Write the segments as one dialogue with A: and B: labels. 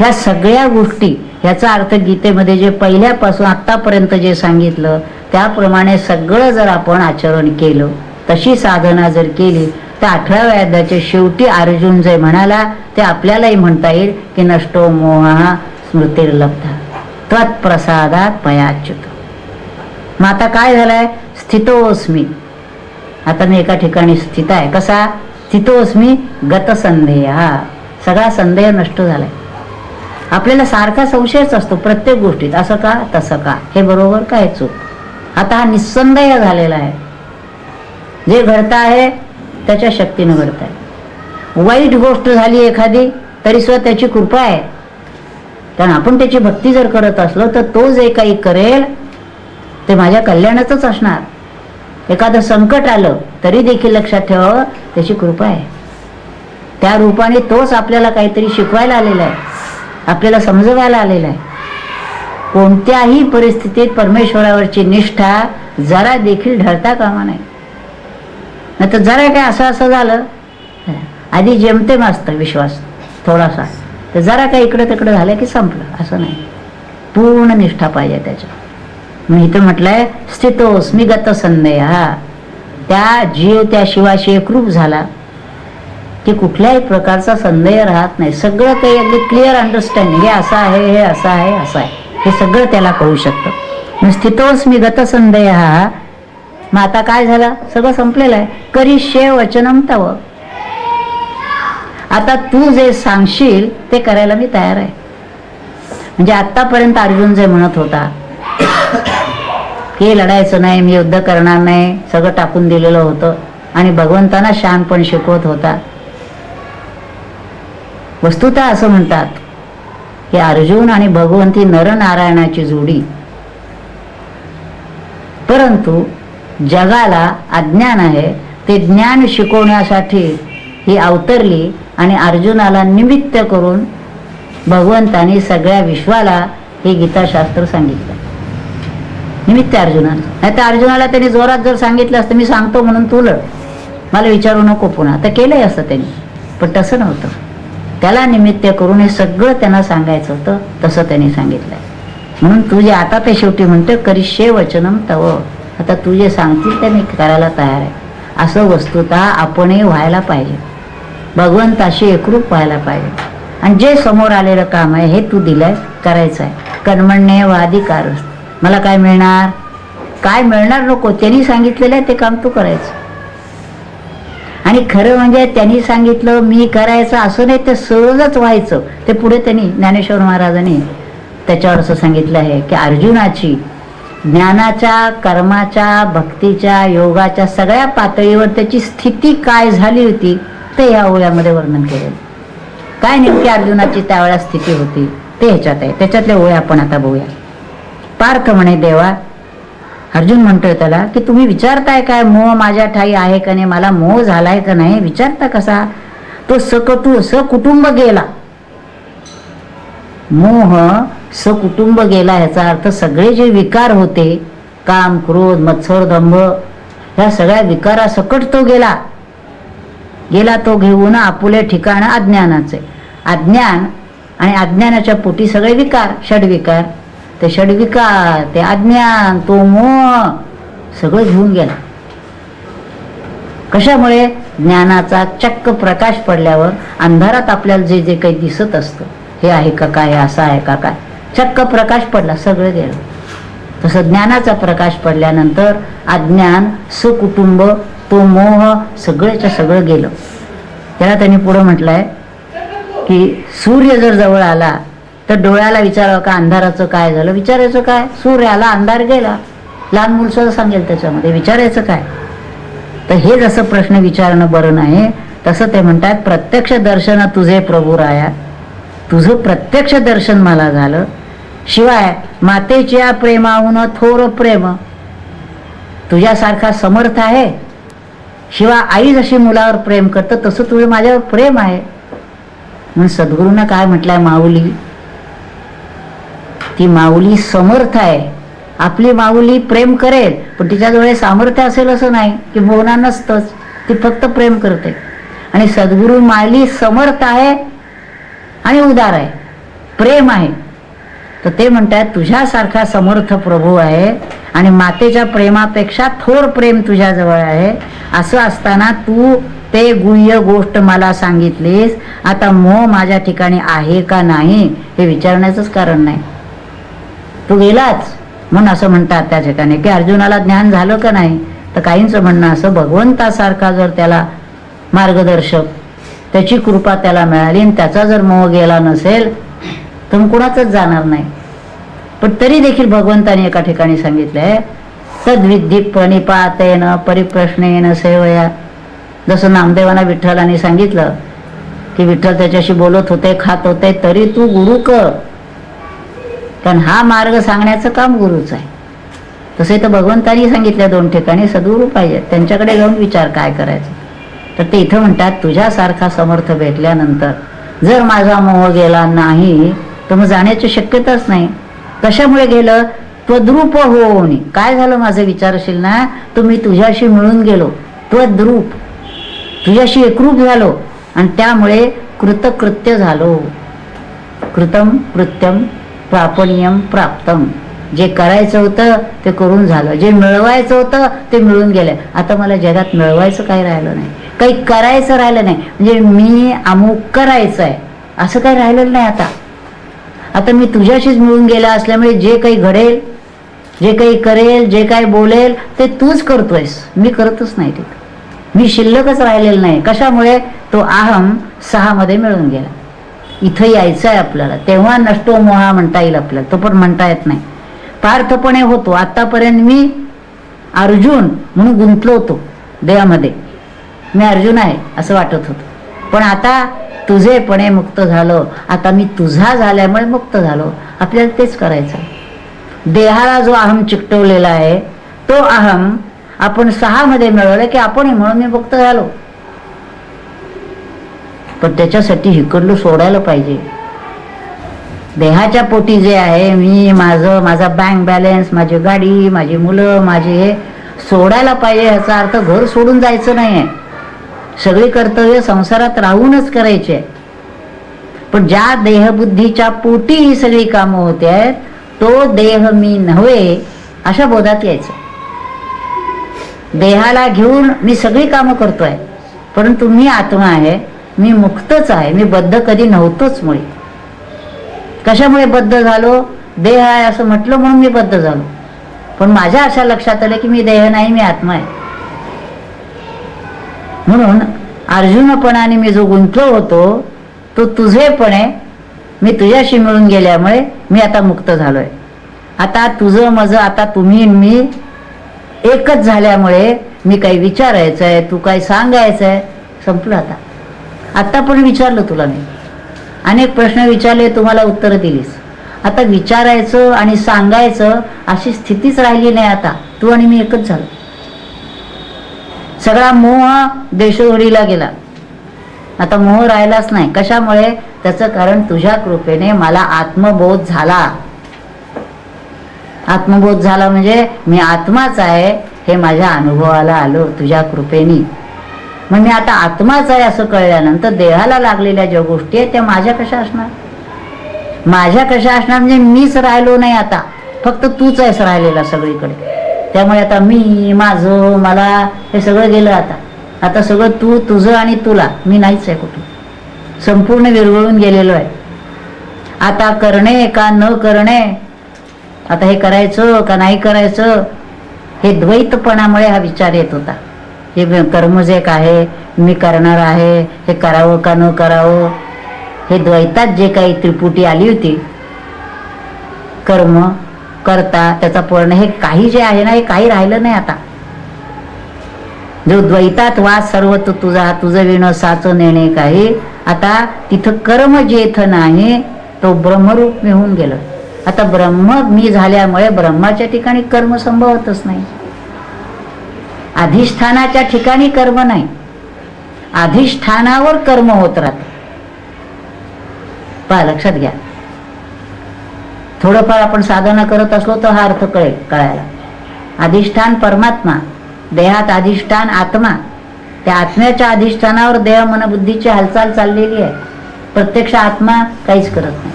A: ह्या सगळ्या गोष्टी ह्याचा अर्थ गीतेमध्ये जे पहिल्यापासून आत्तापर्यंत जे सांगितलं त्याप्रमाणे सगळं जर आपण आचरण केलं तशी साधना जर केली तर अठराव्या अध्यायाच्या शेवटी अर्जुन जे म्हणाला ते आपल्यालाही म्हणता येईल की नष्टो मोहा स्मृतिर्लब्धा. त्वत्प्रसादात पयाच्युत. मग आता काय झालंय? स्थितोस्मी आता मी एका ठिकाणी स्थित आहे. कसा? स्थितोस्मी गतसंदेह हा सगळा संदेह नष्ट झालाय. आपल्याला सारखा संशयच असतो प्रत्येक गोष्टीत. असं का? तसं का? हे बरोबर काय चूक? आता हा निस्संदेह झालेला आहे. जे घडत आहे त्याच्या शक्तीनं घडत आहे. वाईट गोष्ट झाली एखादी तरी सुद्धा त्याची कृपा आहे. कारण आपण त्याची भक्ती जर करत असलो तर तो जे काही करेल ते माझ्या कल्याणाचंच असणार. एखादं संकट आलं तरी देखील लक्षात ठेवावं त्याची कृपा आहे. त्या रूपाने तोच आपल्याला काहीतरी शिकवायला आलेला आहे. आपल्याला समजवायला आलेला आहे. कोणत्याही परिस्थितीत परमेश्वरावरची निष्ठा जरा देखील ढळता कामा नाही नाही तर जरा काय असं असं झालं आधी जेमतेम असतं विश्वास थोडासा तर जरा काय इकडं तिकडं झालं की संपलं असं नाही. पूर्ण निष्ठा पाहिजे त्याच्या मी इथं म्हटलंय स्थितोस मी गत संदेह हा त्या जीव त्या शिवाशी एकरूप झाला की कुठल्याही प्रकारचा संदेह राहत नाही. सगळं काही अगदी क्लिअर अंडरस्टँडिंग हे असं आहे हे असं आहे असं आहे. हे सगळं त्याला कळू शकतं. मग स्थितोस मी गत संदेह हा मग आता काय झालं? सगळं संपलेलं आहे. करिष्ये वचनम तव. आता तू जे सांगशील ते करायला मी तयार आहे. म्हणजे आतापर्यंत अर्जुन जे म्हणत होता की लढायचं नाही मी युद्ध करणार नाही सगळं टाकून दिलेलं होतं. आणि भगवंतांना शान पण शिकवत होता. वस्तुतः असं म्हणतात की अर्जुन आणि भगवंती नरनारायणाची जोडी. परंतु जगाला अज्ञान आहे ते ज्ञान शिकवण्यासाठी ही अवतरली आणि अर्जुनाला निमित्त करून भगवंतानी सगळ्या विश्वाला हे गीताशास्त्र सांगितलं. निमित्त अर्जुनाला. नाही तर अर्जुनाला त्यांनी जोरात जर सांगितलं असतं मी सांगतो म्हणून तुला मला विचारू नको पुन्हा. तर केलंय असं त्यांनी पण तसं नव्हतं. त्याला निमित्त करून हे सगळं त्यांना सांगायचं होतं तसं त्यांनी सांगितलंय. म्हणून तुझे आता ते शेवटी म्हणतो करिष्ये वचनम तव. आता तू जे सांगतील ते मी करायला तयार आहे. असं वस्तुतः आपणही व्हायला पाहिजे. भगवंताशी एकरूप व्हायला पाहिजे. आणि जे समोर आलेलं काम आहे हे तू दिलंय करायचं आहे. कन्मण्य वाधिकार मला काय मिळणार? काय मिळणार नको? त्यांनी सांगितलेलं आहे ते काम तू करायचं. आणि खरं म्हणजे त्यांनी सांगितलं मी करायचं असं नाही ते सहजच व्हायचं. ते पुढे त्यांनी ज्ञानेश्वर महाराजांनी त्याच्यावर असं सांगितलं आहे की अर्जुनाची ज्ञानाच्या कर्माच्या भक्तीच्या योगाच्या सगळ्या पातळीवर त्याची स्थिती काय झाली होती ते या ओळ्यामध्ये वर्णन केलेलं काय नेमकी अर्जुनाची त्यावेळेला स्थिती होती ते ह्याच्यात आहे. त्याच्यातल्या ओळ्या आपण आता बघूया. पार्थ म्हणे देवा अर्जुन म्हणतोय त्याला की तुम्ही विचारताय काय मोह माझ्या ठाई आहे का नाही मला मोह झालाय का नाही विचारता कसा? तो सकटू सकुटुंब गेला. मोह सकुटुंब गेला ह्याचा अर्थ सगळे जे विकार होते काम क्रोध मत्सर दंभ ह्या सगळ्या विकारा सकट तो गेला. गेला तो घेऊन आपुले ठिकाण अज्ञानाचे अज्ञान आणि अज्ञानाच्या पोटी सगळे विकार षडविकार ते षडविकार ते अज्ञान तो मोह सगळं घेऊन गेला. कशामुळे? ज्ञानाचा चक्क प्रकाश पडल्यावर अंधारात आपल्याला जे जे काही दिसत असतं हे आहे का काय असं आहे का काय चक्क प्रकाश पडला सगळं गेलं. तसं ज्ञानाचा प्रकाश पडल्यानंतर अज्ञान सुकुटुंब तो मोह सगळेच्या सगळं गेलं. त्याला त्यांनी पुढं म्हटलंय की सूर्य जर जवळ आला तर डोळ्याला विचारावं का अंधाराचं काय झालं? विचारायचं काय? सूर्य आला अंधार गेला. लहान मुल सुद्धा सांगेल त्याच्यामध्ये विचारायचं काय? तर हे जसं प्रश्न विचारणं बरं नाही तसं ते म्हणतात प्रत्यक्ष दर्शन तुझे प्रभू राया. तुझं प्रत्यक्ष दर्शन मला झालं. शिवाय मातेच्या प्रेमाहून थोर प्रेम. तुझ्यासारखा समर्थ आहे. शिवाय आई जशी मुलावर प्रेम करतं तसं तुझं माझ्यावर प्रेम आहे. म्हणून सद्गुरूंना काय म्हटलंय माऊली? ती माऊली समर्थ आहे. आपली माऊली प्रेम करेल पण तिच्याजवळ सामर्थ्य असेल असं नाही की बोलणार नसतंच. ती फक्त प्रेम करते. आणि सद्गुरू माऊली समर्थ आहे आणि उदार आहे. प्रेम आहे. तर ते म्हणतात तुझ्यासारखा समर्थ प्रभू आहे आणि मातेच्या प्रेमापेक्षा थोर प्रेम तुझ्याजवळ आहे. असं असताना तू ते गुह्य गोष्ट मला सांगितलीस. आता मोह माझ्या ठिकाणी आहे का नाही हे विचारण्याचंच कारण नाही. तू गेलाच? म्हणून असं म्हणतात त्या ठिकाणी. की अर्जुनाला ज्ञान झालं का नाही? तर काहींचं म्हणणं असं भगवंतासारखा जर त्याला मार्गदर्शक त्याची कृपा त्याला मिळाली आणि त्याचा जर मोह गेला नसेल तर मग कुणाचंच जाणार नाही. पण तरी देखील भगवंताने एका ठिकाणी सांगितलं सांगितलंय येणं प्रणिपातेन येणं सेवया. जसं नामदेवांना विठ्ठलाने सांगितलं की विठ्ठल त्याच्याशी बोलत होते खात होते तरी तू गुरु कर. कारण हा मार्ग सांगण्याचं काम गुरुच आहे. तसे तर भगवंतांनी सांगितलं दोन ठिकाणी सद्गुरू पाहिजे त्यांच्याकडे जाऊन विचार काय करायचा? तर ते इथं म्हणतात तुझ्यासारखा समर्थ भेटल्यानंतर जर माझा मोह गेला नाही तर मग जाण्याची शक्यताच नाही. कशामुळे गेलं? त्वद्रूप होऊन. काय झालं माझं? विचारशील ना? तर मी तुझ्याशी मिळून गेलो. त्वद्रूप. तुझ्याशी एकरूप झालो. आणि त्यामुळे कृतकृत्य झालो. कृतम कृत्यम प्रापण्यम प्राप्तम. जे करायचं होतं ते करून झालं. जे मिळवायचं होतं ते मिळून गेलं. आता मला जगात मिळवायचं काही राहिलं नाही. काही करायचं राहिलं नाही. म्हणजे मी अमुक करायचं आहे असं काही राहिलेलं नाही आता. आता मी तुझ्याशीच मिळून गेला असल्यामुळे जे काही घडेल जे काही करेल जे काही बोलेल ते तूच करतोयस. मी करतच नाही ते मी शिल्लकच राहिलेलं नाही. कशामुळे? तो अहम सहामध्ये मिळून गेला. इथं यायचं आहे आपल्याला. तेव्हा नष्टो मोहा म्हणता येईल आपल्याला. तो पण म्हणता येत नाही. पार्थपणे होतो. आतापर्यंत मी अर्जुन म्हणून गुंतलो होतो देवामध्ये मी अर्जुन आहे असं वाटत होतं. पण आता तुझेपणे मुक्त झालो. आता मी तुझा झाल्यामुळे मुक्त झालो. आपल्याला तेच करायचं आहे. देहाला जो अहम चिकटवलेला आहे तो अहम आपण सहामध्ये मिळवलं की आपण म्हणून मी मुक्त झालो. पण त्याच्यासाठी हिकडलं सोडायला पाहिजे. देहाच्या पोटी जे आहे मी माझं माझा बँक बॅलन्स माझी गाडी माझी मुलं माझे हे सोडायला पाहिजे ह्याचा अर्थ घर सोडून जायचं नाही आहे सगळी कर्तव्य संसारात राहूनच करायचे. आहे. पण ज्या देहबुद्धीच्या पोटी ही सगळी कामं होते आहेत तो देह मी नव्हे अशा बोधात यायचं. देहाला घेऊन मी सगळी कामं करतोय परंतु मी आत्मा आहे मी मुक्तच आहे. मी बद्ध कधी नव्हतोच मुळे. कशामुळे बद्ध झालो? देह आहे असं म्हटलं म्हणून मी बद्ध झालो. पण माझ्या अशा लक्षात आलं की मी देह नाही मी आत्मा आहे. म्हणून अर्जुनपणाने मी जो गुंतलो होतो तो तुझेपणे मी तुझ्याशी मिळून गेल्यामुळे मी आता मुक्त झालोय. आता तुझं माझं आता तुम्ही मी एकच झाल्यामुळे मी काही विचारायचं आहे तू काही सांगायचं आहे संपलं आता. आत्ता पण विचारलं तुला मी. अनेक प्रश्न विचारले तुम्हाला उत्तरं दिलीस. आता विचारायचं आणि सांगायचं अशी स्थितीच राहिली नाही आता. तू आणि मी एकच झालो. सगळा मोह देशोडीला गेला. आता मोह राहिलाच नाही. कशामुळे? त्याचं कारण तुझ्या कृपेने मला आत्मबोध झाला. आत्मबोध झाला म्हणजे मी आत्माच आहे हे माझ्या अनुभवाला आलो तुझ्या कृपेने. मग मी आता आत्माच आहे असं कळल्यानंतर देहाला लागलेल्या ज्या गोष्टी आहेत त्या माझ्या कशा असणार? माझ्या कशा असणार म्हणजे मीच राहिलो नाही आता. फक्त तूच आहेस राहिलेला सगळीकडे. त्यामुळे आता मी माझं मला हे सगळं गेलं आता. आता सगळं तू तुझं आणि तुला. मी नाहीच आहे कुठून. संपूर्ण विरघळून गेलेलो आहे. आता करणे का न करणे? आता हे करायचं का नाही करायचं? हे द्वैतपणामुळे हा विचार येत होता. हे कर्म जे आहे मी करणार आहे हे करावं का न करावं? हे द्वैतात जे काही त्रिपुटी आली होती कर्म करता त्याचा पूर्ण हे काही जे आहे ना हे काही राहिलं नाही आता. जो द्वैतात वास सर्व तो तुझा तुझं विण साच नेणे काही आता तिथं कर्म जेथ नाही तो ब्रह्मरूप मी होऊन गेलं. आता ब्रह्म मी झाल्यामुळे ब्रह्माच्या ठिकाणी कर्म संभवतच नाही. अधिष्ठानाच्या ठिकाणी कर्म नाही. अधिष्ठानावर कर्म होत राहत. पहा लक्षात घ्या. थोडंफार आपण साधना करत असलो तर हा अर्थ कळेल कळायला. अधिष्ठान परमात्मा देहात अधिष्ठान आत्मा. त्या आत्म्याच्या अधिष्ठानावर देह मनबुद्धीची हालचाल चाललेली आहे. प्रत्यक्ष आत्मा काहीच करत नाही.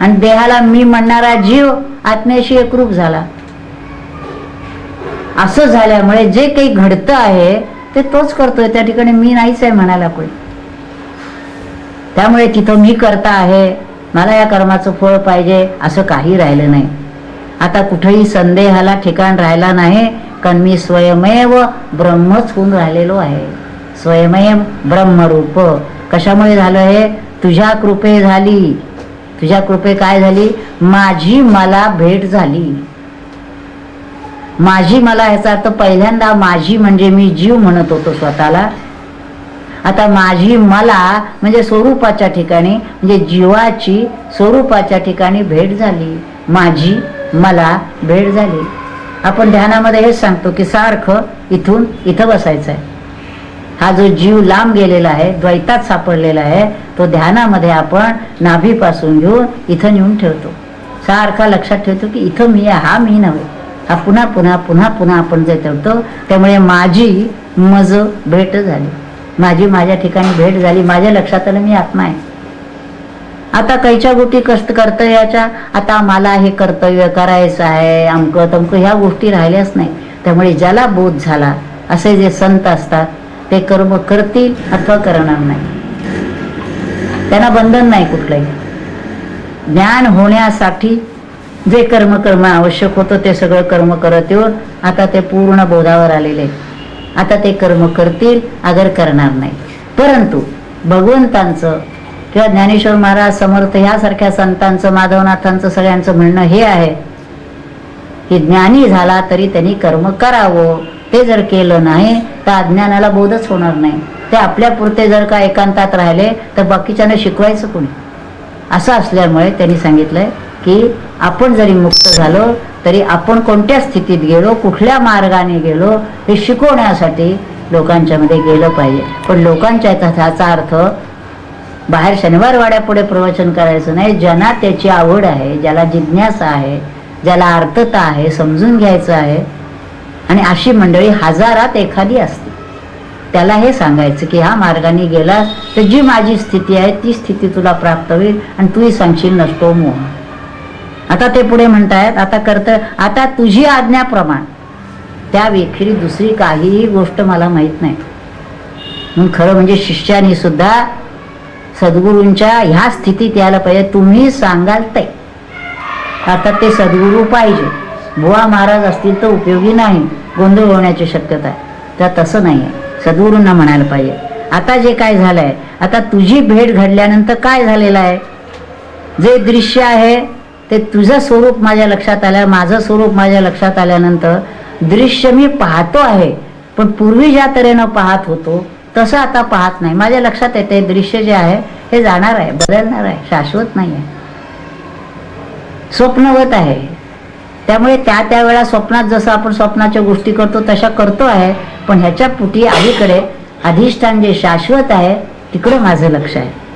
A: आणि देहाला मी म्हणणारा जीव आत्म्याशी एकरूप झाला. असं झाल्यामुळे जे काही घडतं आहे ते तोच करतोय. त्या ठिकाणी मी नाहीच आहे म्हणायला कोणी. त्यामुळे तिथं मी करता आहे मला या कर्माचं फळ पाहिजे असं काही राहिलं नाही. आता कुठेही संदेहाला ठिकाण राहिला नाही कारण मी स्वयमेव ब्रह्मच होऊन राहिलेलो आहे. स्वयमेव ब्रह्मरूप. कशामुळे झालं हे? तुझ्या कृपे झाली. तुझ्या कृपे काय झाली? माझी मला भेट झाली. माझी मला ह्याचा अर्थ पहिल्यांदा माझी म्हणजे मी जीव म्हणत होतो स्वतःला. आता माझी मला म्हणजे स्वरूपाच्या ठिकाणी म्हणजे जीवाची स्वरूपाच्या ठिकाणी भेट झाली. माझी मला भेट झाली. आपण ध्यानामध्ये हेच सांगतो की सारखं इथून इथं बसायचं आहे हा जो जीव लांब गेलेला आहे द्वैतात सापडलेला आहे तो ध्यानामध्ये आपण नाभीपासून घेऊन इथं नेऊन ठेवतो. सारखा लक्षात ठेवतो की इथं मी हा मी नव्हे. हा पुन्हा पुन्हा पुन्हा पुन्हा आपण जे ठेवतो त्यामुळे माझी मज भेट झाली. माझी माझ्या ठिकाणी भेट झाली. माझ्या लक्षात आलं मी आत्मा आहे. आता कैच्या गोष्टी कष्ट कर्तव्याच्या आता मला हे कर्तव्य करायचं आहे अमकं तमकं ह्या गोष्टी राहिल्याच नाही. त्यामुळे ज्याला बोध झाला असे जे संत असतात ते कर्म करतील अथवा करणार नाही. त्यांना बंधन नाही कुठलंही. ज्ञान होण्यासाठी जे कर्म कर्म आवश्यक होतं ते सगळं कर्म करत येऊन आता ते पूर्ण बोधावर आलेले आता ते कर्म करतील अगर करणार नाही परंतु भगवंतांचं किंवा ज्ञानेश्वर महाराज समर्थ ह्यासारख्या संतांचं माधवनाथांचं सगळ्यांचं म्हणणं हे आहे की ज्ञानी झाला तरी त्यांनी कर्म करावं. ते जर केलं नाही तर अज्ञानाला बोधच होणार नाही. ते आपल्या पुरते जर का एकांतात राहिले तर बाकीच्यांना शिकवायचं कोणी? असं असल्यामुळे त्यांनी सांगितलंय की आपण जरी मुक्त झालो तरी आपण कोणत्या स्थितीत गेलो कुठल्या मार्गाने गेलो हे शिकवण्यासाठी लोकांच्या मध्ये गेलं पाहिजे. पण लोकांच्या ह्याचा अर्थ बाहेर शनिवार वाड्यापुढे प्रवचन करायचं नाही ज्यांना त्याची आवड आहे ज्याला जिज्ञासा आहे ज्याला अर्थता आहे समजून घ्यायचं आहे आणि अशी मंडळी हजारात एखादी असते. त्याला हे सांगायचं की ह्या मार्गाने गेलास तर जी माझी स्थिती आहे ती स्थिती तुला प्राप्त होईल आणि तूही सांगशील नसतो मोह. आता ते पुढे म्हणतायत आता करत आता तुझी आज्ञाप्रमाण त्या व्यतिरी दुसरी काहीही गोष्ट मला माहीत नाही. म्हणून खरं म्हणजे शिष्यानी सुद्धा सद्गुरूंच्या ह्या स्थितीत यायला पाहिजे. तुम्ही सांगाल ते. आता ते सद्गुरू पाहिजे. बुवा महाराज असतील तर उपयोगी नाही. गोंधळ होण्याची शक्यता आहे. तर तसं नाही आहे. सद्गुरूंना म्हणायला पाहिजे. आता जे काय झालंय आता तुझी भेट घडल्यानंतर काय झालेलं आहे? जे दृश्य आहे ते तुझं स्वरूप माझ्या लक्षात आलं माझं स्वरूप माझ्या लक्षात आल्यानंतर दृश्य मी पाहतो आहे. पण पूर्वी ज्या तऱ्हेनं पाहत होतो तसं आता पाहत नाही. माझ्या लक्षात येते दृश्य जे आहे हे जाणार आहे बदलणार आहे शाश्वत नाही आहे. स्वप्नवत आहे. त्यामुळे त्या त्या वेळा स्वप्नात जसं आपण स्वप्नाच्या गोष्टी करतो तशा करतो आहे. पण ह्याच्या पुटी अलीकडे अधिष्ठान जे शाश्वत आहे तिकडे माझं लक्ष आहे.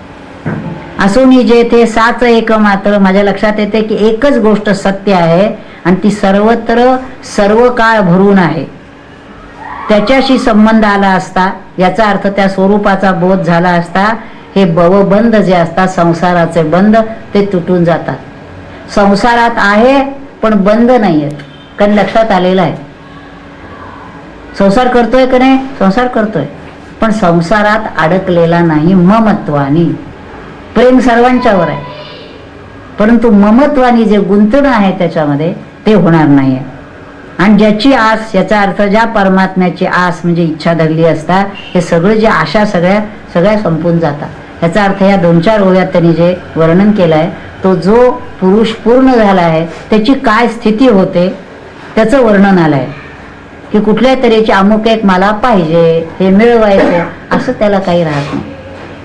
A: असूनही जे ते साच एक मात्र माझ्या लक्षात येते की एकच गोष्ट सत्य आहे आणि ती सर्वत्र सर्व काळ भरून आहे. त्याच्याशी संबंध आला असता याचा अर्थ त्या स्वरूपाचा बोध झाला असता हे बवबंध जे असतात संसाराचे बंध ते तुटून जातात. संसारात आहे पण बंद नाही आहेत कारण लक्षात आलेलं आहे. संसार करतोय का नाही? संसार करतोय. पण संसारात अडकलेला नाही ममत्वानी. प्रेम सर्वांच्यावर आहे. परंतु ममत्वानी जे गुंतणं आहे त्याच्यामध्ये ते होणार नाही आहे आणि ज्याची आस याचा अर्थ ज्या परमात्म्याची आस म्हणजे इच्छा धरली असता हे सगळं जे आशा सगळ्या सगळ्या संपून जातात. याचा अर्थ या दोन चार ओव्यात त्यांनी जे वर्णन केलं आहे तो जो पुरुष पूर्ण झाला आहे त्याची काय स्थिती होते त्याचं वर्णन आलं आहे की कुठल्या तऱ्हेची अमुक एक मला पाहिजे हे मिळवायचं असं त्याला काही राहत नाही.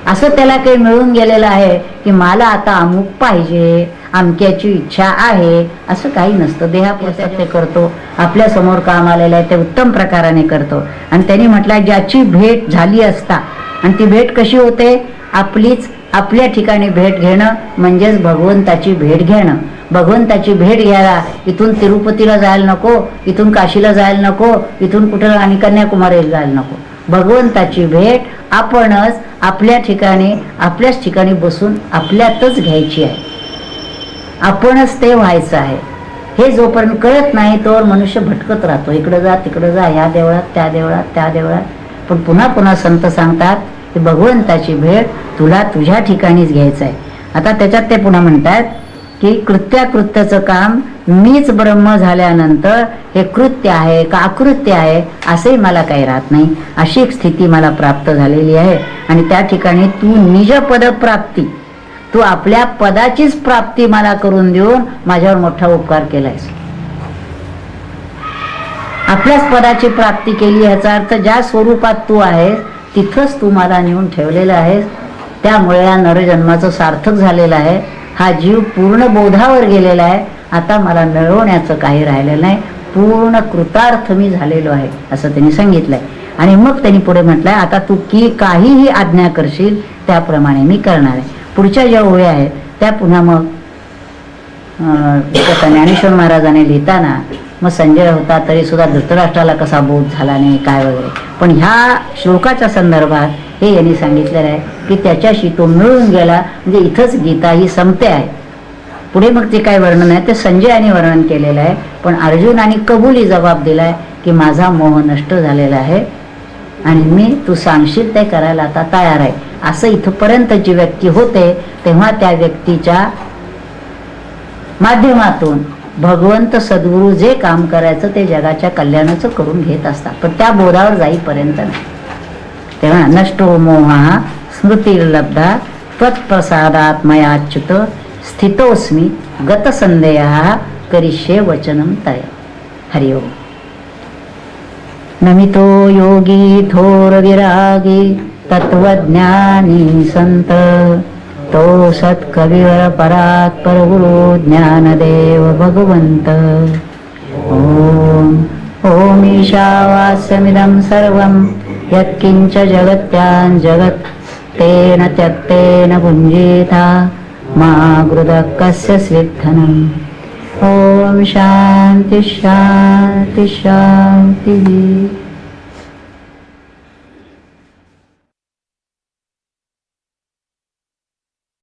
A: असं त्याला काही मिळून गेलेलं आहे की मला आता अमुक पाहिजे अमक्याची इच्छा आहे असं काही नसतं. देहापुरत्यात ते करतो आपल्यासमोर काम आलेलं आहे ते उत्तम प्रकाराने करतो. आणि त्यांनी म्हटलं ज्याची भेट झाली असता आणि ती भेट कशी होते? आपलीच आपल्या ठिकाणी भेट घेणं म्हणजेच भगवंताची भेट घेणं. भगवंताची भेट घ्यायला इथून तिरुपतीला जायला नको इथून काशीला जायला नको इथून कुठं आणि कन्याकुमारीला जायला नको. भगवंताची भेट आपणच आपल्या ठिकाणी आपल्याच ठिकाणी बसून आपल्यातच घ्यायची आहे. आपणच ते व्हायचं आहे. हे जोपर्यंत कळत नाही तोवर मनुष्य भटकत राहतो. इकडं जा तिकडं जा ह्या देवळात त्या देवळात त्या देवळात. पण पुन्हा पुन्हा संत सांगतात की भगवंताची भेट तुला तुझ्या ठिकाणीच घ्यायचं आहे. आता त्याच्यात ते पुन्हा म्हणतात की कृत्याकृत्याचं काम मीच ब्रह्म झाल्यानंतर हे कृत्य आहे का अकृत्य आहे असंही मला काही राहत नाही. अशी एक स्थिती मला प्राप्त झालेली आहे. आणि त्या ठिकाणी तू निज पद प्राप्ती तू आपल्या पदाचीच प्राप्ती मला करून देऊन माझ्यावर मोठा उपकार केलायस. आपल्याच पदाची प्राप्ती केली ह्याचा अर्थ ज्या स्वरूपात तू आहेस तिथंच तू मला नेऊन ठेवलेलं आहेस. त्यामुळे या नरजन्माचं सार्थक झालेलं आहे. हा जीव पूर्ण बोधावर गेलेला आहे. आता मला मिळवण्याचं काही राहिलेलं नाही. पूर्ण कृतार्थ मी झालेलो आहे असं त्यांनी सांगितलंय. आणि मग त्यांनी पुढे म्हटलंय आता तू की काहीही आज्ञा करशील त्याप्रमाणे मी करणार आहे. पुढच्या ज्या ओळ्या आहेत त्या पुन्हा मग ज्ञानेश्वर महाराजाने लिहिताना मग संजय होता तरी सुद्धा धृतराष्ट्राला कसा बोध झाला नाही काय वगैरे. पण ह्या श्लोकाच्या संदर्भात हे यांनी सांगितलेलं आहे की त्याच्याशी तो मिळून गेला म्हणजे इथंच गीता ही संपते आहे. पुढे मग ते काय वर्णन आहे ते संजयाने वर्णन केलेलं आहे. पण अर्जुनाने कबुली जबाब दिलाय की माझा मोह नष्ट झालेला आहे आणि मी तू सांगशील ते करायला आता तयार आहे. असं इथपर्यंत जी व्यक्ती होते तेव्हा त्या व्यक्तीच्या माध्यमातून भगवंत सद्गुरू जे काम करायचं ते जगाच्या कल्याणाचं करून घेत असतात. पण त्या बोधावर जाईपर्यंत नाही. तेव्हा नष्टो मोहा स्मृतिर्लब्धा त्वत्प्रसादात स्थितोस्मी गतसंदेहा करिष्ये वचनम तय. हरि नमितो योगी थोर विरागी तत्वज्ञानी संत। तौ कविवरपरात्परगुरो ज्ञानदेव भगवन्त ॐ ईशावास्यमिदं सर्वं यत्किञ्च जगत्यान् जगत् तेन त्यक्तेन भुञ्जेता मा कृदः कस्य स्विद्धनम् ॐ शान्ति शान्ति शान्तिः।